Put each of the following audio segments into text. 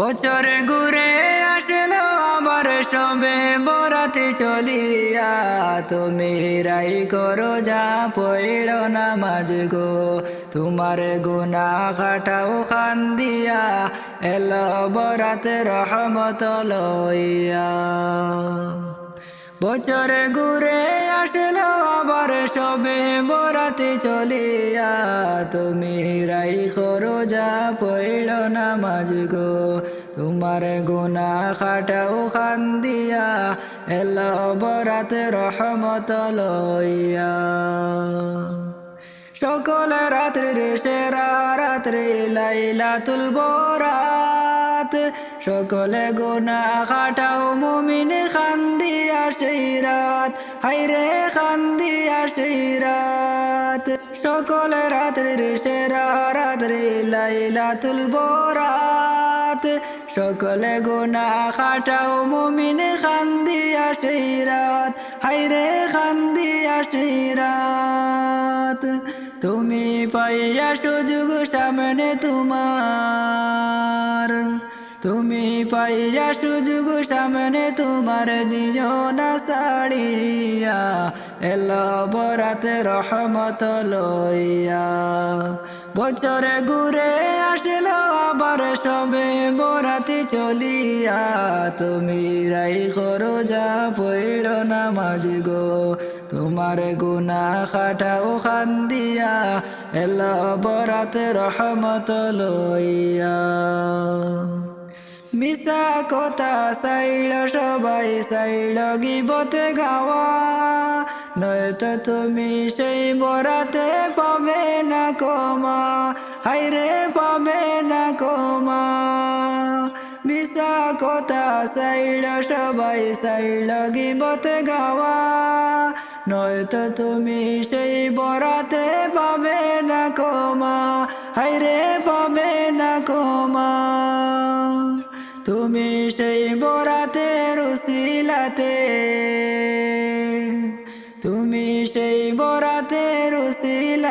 বছরে ঘুরে আসলো আবার সবে বরাতে চলিয়া। তুমি রাই করো, যা পড়ল নামাজ গো। তোমার গুনা খাটাও, খান দিয়া এলো বরাতে রহমত লইয়া। বছরে ঘুরে আসলো আবার সবে বরাতে চলিয়া। তুমি রাই করো পড়ল নামাজ গো, তোমার গুনা খাটাও খান দিয়া এলো বরাতে রহমত লইয়া। সকল রাত্রির সেরা রাত্রি লাইলা তুলবরাত সকলে গোনা খাটাও মুমিন খান দিয়া সেই রাত হাইরে খান দিয়া সেই রাত। সকল রাত্রির সেরা রাত্রি লাইলা তুলবরাত সকলে গোনা খাটাও, মুমিন খান দিয়া সেই রাত। হাইরে খান দিয়া সেই রাত। তুমি পাইয়া সুযোগ, সামনে তোমার। তুমি পাইয়া সুযোগ, সামনে তোমার দিও না সাড়িয়া এলো বরাতে রহমত লইয়া। বছরে ঘুরে আসলো, আবার সবে বরাতে চলিয়া। তুমি রাই করো যা পইল নামাজ গো। তোমার গুনা খাটাও খান দিয়া। এলো বরাতে রহমত লইয়া। মিশা কথা চাইল সবাই, চাইল গিবতে গাওয়া। নয়তো তুমি সেই বরাতে পাবে না কমা হাইরে পাবে না কমা মিশা কথা চাইল সবাই চাইল গিবতে গাওয়া। নয়তো তুমি সেই বরাতে পাবে না কমা হাইরে পাবে না কমা তুমি সেই বরাতে রুসিলাতে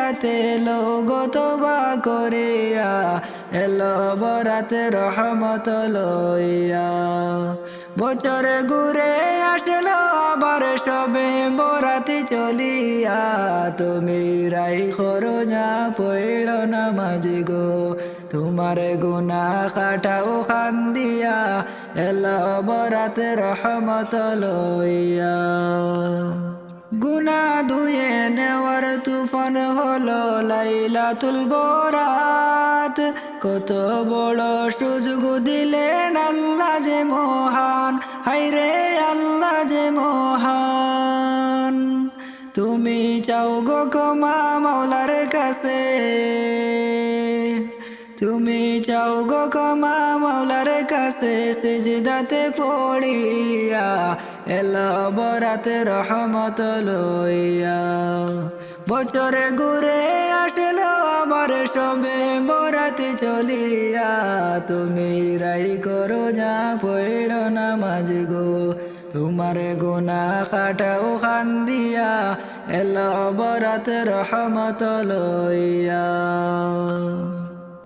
রুসিলাতে লোগত বা করিয়া, এলো বরাতে রহমত লইয়া। বছরে ঘুরে আসলো আবার সবে বরাতে চলিয়া, তুমি রাই যা পড়ল নামাজ গো, তোমার গুনা খাটাও খান দিয়া, এলো বরাতে রহমত লইয়া। গুনা ধুয়ে নেওয়ার তুফান হলো লাইলা তুলবরাত কত বড় সুযোগ দিলেন আল্লাহ যে মহান। হাইরে আল্লাহ যে মহান। তুমি চাও গো কমা মাওলার কাছে। তুমি চাও গো কমা মাওলার কাছে। সেজদাতে পড়িয়া এলো বরাতে রহমত লইয়া। বছরে ঘুরে আসলো আবার সবে বরাতে চলিয়া। তুমি রাই করো, যা পড়ল নামাজ গো। তোমার গোনা খাটাও খান দিয়া। এলো বরাতে রহমত লইয়া।